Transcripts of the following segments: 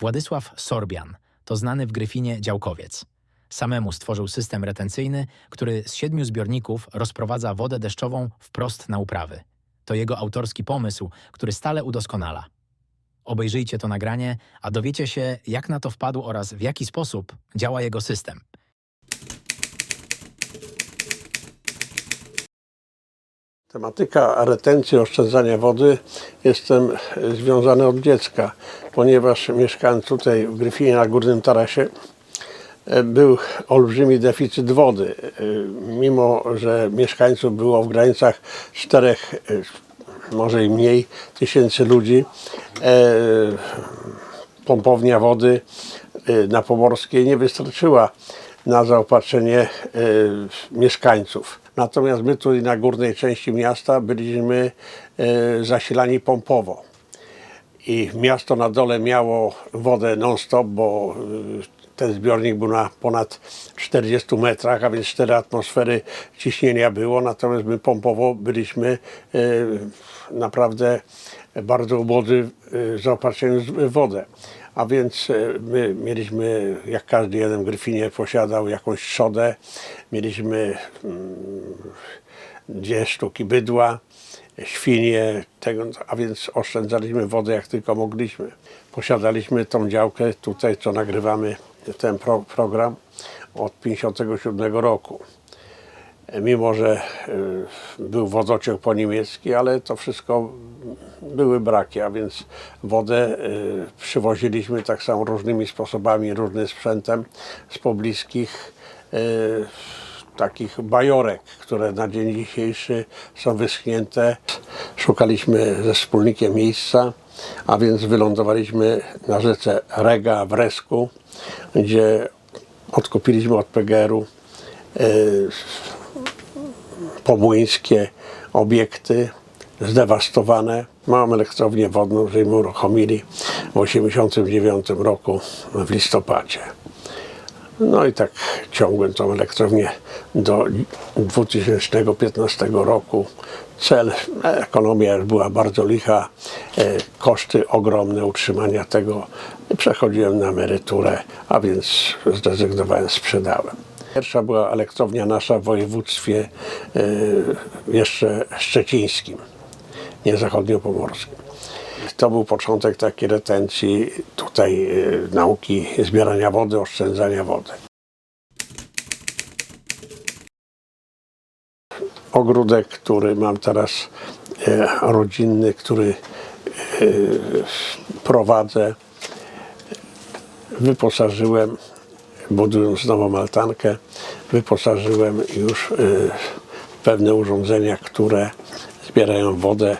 Władysław Sorbian to znany w Gryfinie działkowiec. Samemu stworzył system retencyjny, który z siedmiu zbiorników rozprowadza wodę deszczową wprost na uprawy. To jego autorski pomysł, który stale udoskonala. Obejrzyjcie to nagranie, a dowiecie się, jak na to wpadł oraz w jaki sposób działa jego system. Tematyka retencji, oszczędzania wody jestem związany od dziecka, ponieważ mieszkając tutaj w Gryfinie na Górnym Tarasie e, był olbrzymi deficyt wody. E, Mimo, że mieszkańców było w granicach czterech, e, może i mniej, tysięcy ludzi, pompownia wody na Pomorskiej nie wystarczyła na zaopatrzenie mieszkańców. Natomiast my tutaj na górnej części miasta byliśmy e, zasilani pompowo. I miasto na dole miało wodę non-stop, bo y, ten zbiornik był na ponad 40 metrach, a więc 4 atmosfery ciśnienia było. Natomiast my pompowo byliśmy y, naprawdę bardzo ubodzy zaopatrzeni w wodę. A więc y, my mieliśmy, jak każdy jeden w Gryfinie posiadał jakąś trzodę, mieliśmy mm, dwie sztuki bydła, świnie, tego, a więc oszczędzaliśmy wodę jak tylko mogliśmy. Posiadaliśmy tą działkę tutaj, co nagrywamy ten pro, program od 57 roku. Mimo, że y, był wodociąg po niemiecki, ale to wszystko były braki, a więc wodę y, przywoziliśmy tak samo różnymi sposobami, różnym sprzętem z pobliskich y, takich bajorek, które na dzień dzisiejszy są wyschnięte. Szukaliśmy ze wspólnikiem miejsca, a więc wylądowaliśmy na rzece Rega w Resku, gdzie odkupiliśmy od PGR-u e, pomłyńskie obiekty zdewastowane. Małą elektrownię wodną, żeśmy uruchomili w 1989 roku w listopadzie. No i tak ciągłem tą elektrownię do 2015 roku. Cel, ekonomia była bardzo licha, e, koszty ogromne utrzymania tego. Przechodziłem na emeryturę, a więc zrezygnowałem, sprzedałem. Pierwsza była elektrownia nasza w województwie e, jeszcze szczecińskim, nie zachodniopomorskim. To był początek takiej retencji, tutaj e, nauki zbierania wody, oszczędzania wody. Ogródek, który mam teraz e, rodzinny, który prowadzę, wyposażyłem, budując nową altankę, wyposażyłem już e, pewne urządzenia, które zbierają wodę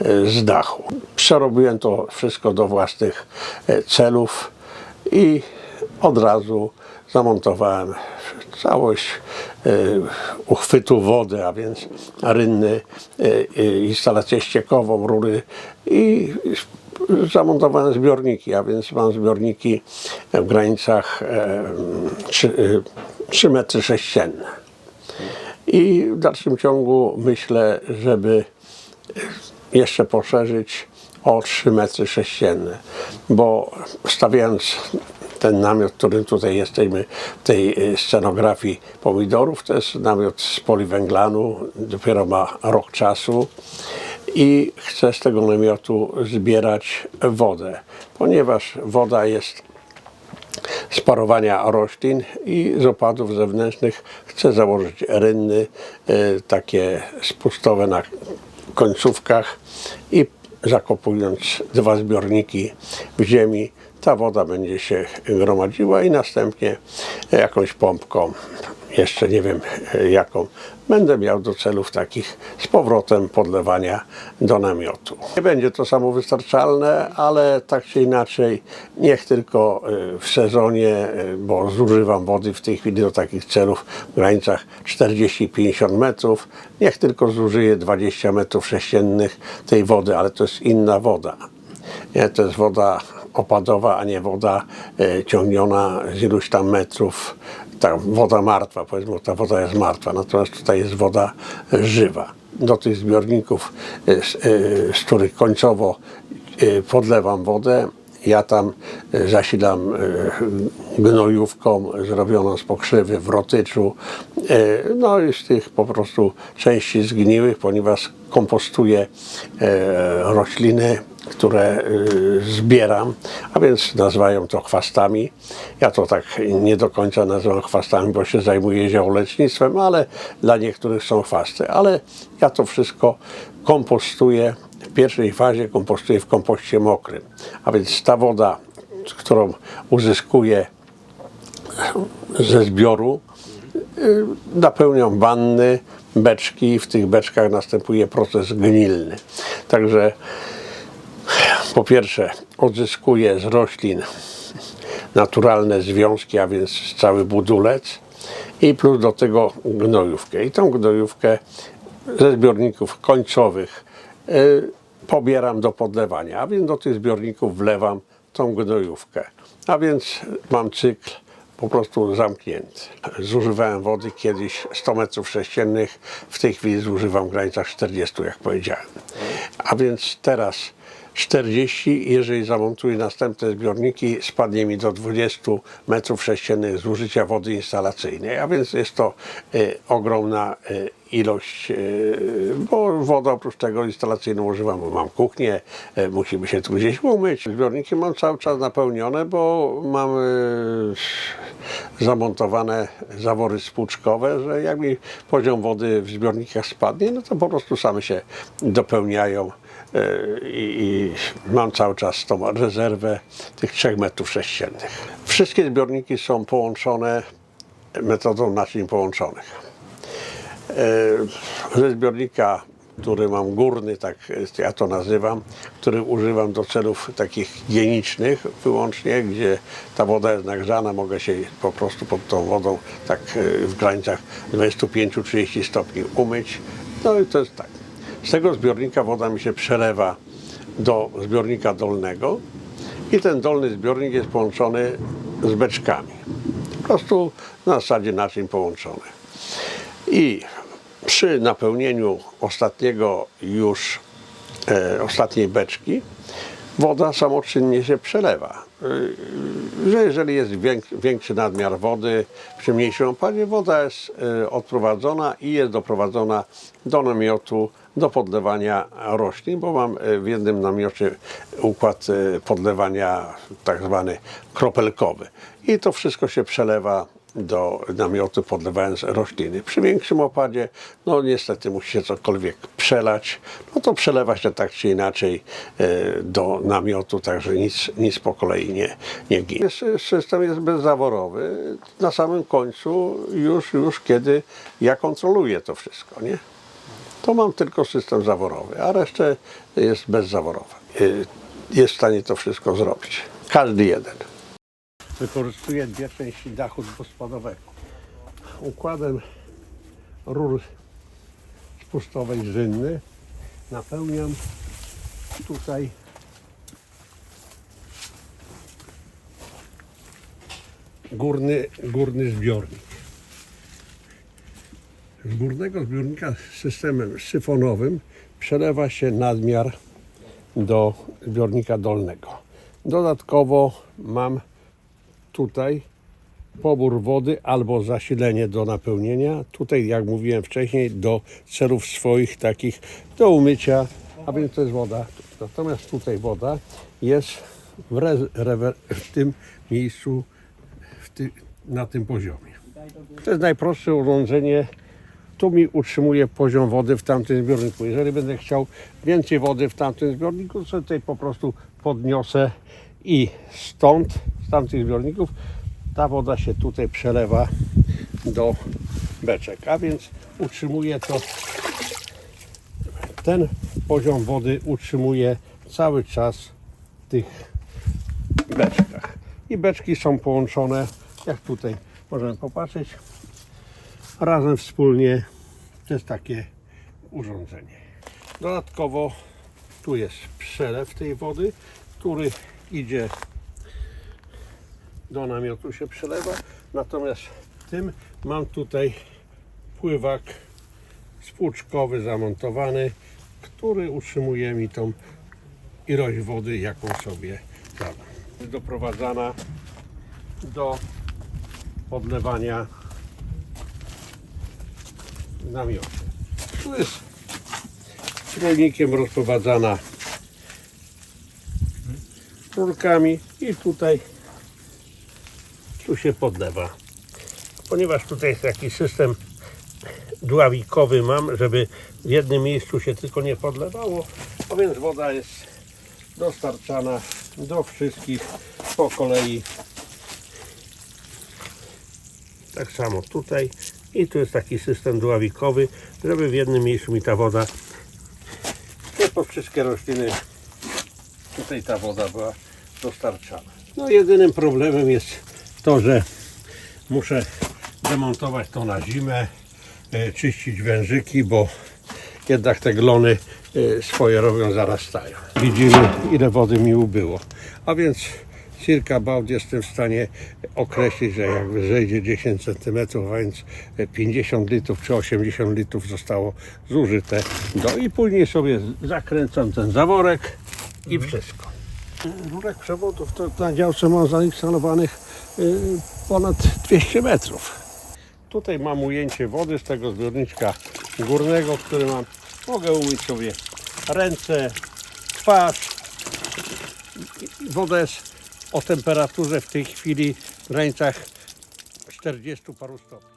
e, z dachu. Przerobiłem to wszystko do własnych e, celów i od razu zamontowałem całość e, uchwytu wody, a więc rynny, e, e, instalację ściekową, rury i zamontowałem zbiorniki, a więc mam zbiorniki w granicach e, 3, 3 metry sześcienne. I w dalszym ciągu myślę, żeby jeszcze poszerzyć o 3 metry sześcienne, bo stawiając ten namiot, którym tutaj jesteśmy, w tej y, scenografii pomidorów, to jest namiot z poliwęglanu, dopiero ma rok czasu. I chcę z tego namiotu zbierać wodę, ponieważ woda jest z parowania roślin i z opadów zewnętrznych chcę założyć rynny, e, takie spustowe na końcówkach i zakopując dwa zbiorniki w ziemi, ta woda będzie się gromadziła i następnie jakąś pompką, jeszcze nie wiem e, jaką, będę miał do celów takich z powrotem podlewania do namiotu. Nie będzie to samowystarczalne, ale tak czy inaczej, niech tylko e, w sezonie, e, bo zużywam wody w tej chwili do takich celów w granicach 40-50 metrów, niech tylko zużyję 20 metrów sześciennych tej wody, ale to jest inna woda. Nie, to jest woda opadowa, a nie woda ciągniona z iluś tam metrów. Ta woda martwa, powiedzmy, ta woda jest martwa, natomiast tutaj jest woda żywa. Do tych zbiorników, e, z, e, z których końcowo e, podlewam wodę, Ja tam zasilam gnojówką zrobioną z pokrzywy w rotyczu. No i z tych po prostu części zgniłych, ponieważ kompostuję rośliny, które e, zbieram, a więc nazywają to chwastami. Ja to tak nie do końca nazywam chwastami, bo się zajmuję ziołolecznictwem, ale dla niektórych są chwasty. Ale ja to wszystko kompostuję. W pierwszej fazie kompostuję w kompoście mokrym. A więc ta woda, którą uzyskuję ze zbioru, y, napełniam wanny, beczki. W tych beczkach następuje proces gnilny. Także po pierwsze odzyskuję z roślin naturalne związki, a więc cały budulec i plus do tego gnojówkę. I tą gnojówkę ze zbiorników końcowych y, pobieram do podlewania, a więc do tych zbiorników wlewam tą gnojówkę. A więc mam cykl po prostu zamknięty. Zużywałem wody kiedyś 100 metrów sześciennych, w tej chwili zużywam w granicach 40, jak powiedziałem. A więc teraz 40, jeżeli zamontuję następne zbiorniki, spadnie mi do 20 metrów sześciennych zużycia wody instalacyjnej, a więc jest to e, ogromna e, ilość, e, bo wodę oprócz tego instalacyjną używam, bo mam kuchnię, musimy się tu gdzieś umyć. Zbiorniki mam cały czas napełnione, bo mam zamontowane zawory spłuczkowe, że jak mi poziom wody w zbiornikach spadnie, no to po prostu same się dopełniają i, i mam cały czas tą rezerwę tych 3 metrów sześciennych. Wszystkie zbiorniki są połączone metodą naczyń połączonych. E, Ze zbiornika, który mam górny, tak ja to nazywam, który używam do celów takich higienicznych wyłącznie, gdzie ta woda jest nagrzana, mogę się po prostu pod tą wodą tak e, w granicach 25-30 stopni umyć. No i to jest tak. Z tego zbiornika woda mi się przelewa do zbiornika dolnego i ten dolny zbiornik jest połączony z beczkami. Po prostu na zasadzie naczyń połączonych. I przy napełnieniu ostatniego już e, ostatniej beczki woda samoczynnie się przelewa. Y, Że jeżeli jest większy nadmiar wody przy mniejszym opadzie, woda jest e, odprowadzona i jest doprowadzona do namiotu do podlewania roślin, bo mam e, w jednym namiocie układ e, podlewania tak zwany kropelkowy. I to wszystko się przelewa do namiotu podlewając rośliny. Przy większym opadzie, no niestety musi się cokolwiek przelać, no to przelewa się tak czy inaczej e, do namiotu, także nic, nic po kolei nie, nie ginie. System jest bezzaworowy. Na samym końcu już, już kiedy ja kontroluję to wszystko, nie? To mam tylko system zaworowy, a resztę jest bezzaworowa. Y, Jest w stanie to wszystko zrobić. Każdy jeden. Wykorzystuję dwie części dachu dwuspadowego. Układem rur spustowej żynny napełniam tutaj górny, górny zbiornik. Z górnego zbiornika systemem syfonowym przelewa się nadmiar do zbiornika dolnego. Dodatkowo mam tutaj pobór wody albo zasilenie do napełnienia. Tutaj, jak mówiłem wcześniej, do celów swoich takich, do umycia, a więc to jest woda. Natomiast tutaj woda jest w, w tym miejscu, w ty- na tym poziomie. To jest najprostsze urządzenie. Tu mi utrzymuje poziom wody w tamtym zbiorniku. Jeżeli będę chciał więcej wody w tamtym zbiorniku, to tutaj po prostu podniosę i stąd, z tamtych zbiorników, ta woda się tutaj przelewa do beczek. A więc utrzymuje to, ten poziom wody utrzymuje cały czas w tych beczkach. I beczki są połączone, jak tutaj możemy popatrzeć, razem wspólnie. To jest takie urządzenie. Dodatkowo tu jest przelew tej wody, który idzie do namiotu się przelewa. Natomiast tym mam tutaj pływak spłuczkowy zamontowany, który utrzymuje mi tą ilość wody, jaką sobie dam. doprowadzana do podlewania namiocie. Tu jest rolnikiem rozprowadzana rurkami i tutaj tu się podlewa. Ponieważ tutaj jest taki system dławikowy mam, żeby w jednym miejscu się tylko nie podlewało, a więc woda jest dostarczana do wszystkich po kolei. Tak samo tutaj i tu jest taki system dławikowy, żeby w jednym miejscu mi ta woda nie pod wszystkie rośliny tutaj ta woda była dostarczana. No jedynym problemem jest to, że muszę demontować to na zimę, e, czyścić wężyki, bo jednak te glony e, swoje robią, zarastają. Widzimy ile wody mi ubyło. A więc circa bałd jestem w stanie określić, że jak zejdzie 10 cm, a więc 50 litrów czy 80 litrów zostało zużyte. No i później sobie zakręcam ten zaworek i wszystko. Rurek przewodów to na działce mam zainstalowanych y, ponad 200 metrów. Tutaj mam ujęcie wody z tego zbiorniczka górnego, który mam. Mogę umyć sobie ręce, twarz. Woda jest o temperaturze w tej chwili w granicach 40 paru stopni.